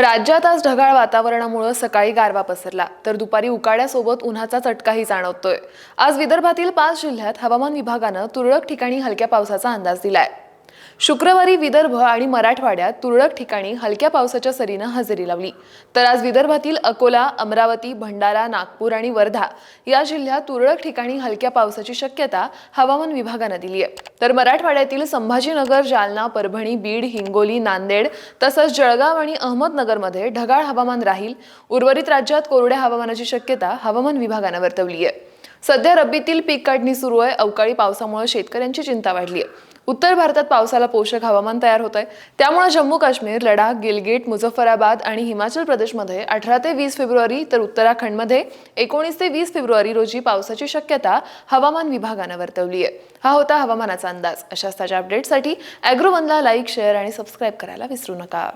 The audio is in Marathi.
राज्यात आज ढगाळ वातावरणामुळे सकाळी गारवा पसरला तर दुपारी उकाड्यासोबत उन्हाचा चटकाही जाणवतोय. आज विदर्भातील पाच जिल्ह्यात हवामान विभागानं तुरळक ठिकाणी हलक्या पावसाचा अंदाज दिलाय. शुक्रवारी विदर्भ आणि मराठवाड्यात तुरळक ठिकाणी हलक्या पावसाच्या सरीनं हजेरी लावली. तर आज विदर्भातील अकोला अमरावती भंडारा नागपूर आणि वर्धा या जिल्ह्यात तुरळक ठिकाणी हलक्या पावसाची शक्यता हवामान विभागानं दिली आहे. तर मराठवाड्यातील संभाजीनगर जालना परभणी बीड हिंगोली नांदेड तसंच जळगाव आणि अहमदनगरमध्ये ढगाळ हवामान राहील. उर्वरित राज्यात कोरड्या हवामानाची शक्यता हवामान विभागानं वर्तवली आहे. सध्या रब्बीतील पीक काढणी सुरू आहे. अवकाळी पावसामुळे शेतकऱ्यांची चिंता वाढली आहे उत्तर भारतात पावसाला पोषक हवामान तयार होत आहे त्यामुळे जम्मू काश्मीर लडाख गिलगिट मुझफ्फराबाद आणि हिमाचल प्रदेशमध्ये अठरा ते वीस फेब्रुवारी तर उत्तराखंडमध्ये एकोणीस ते वीस फेब्रुवारी रोजी पावसाची शक्यता हवामान विभागानं वर्तवली आहे हा होता हवामानाचा अंदाज. अशाच ताज्या अपडेटसाठी अॅग्रोवनला लाईक शेअर आणि सबस्क्राईब करायला विसरू नका.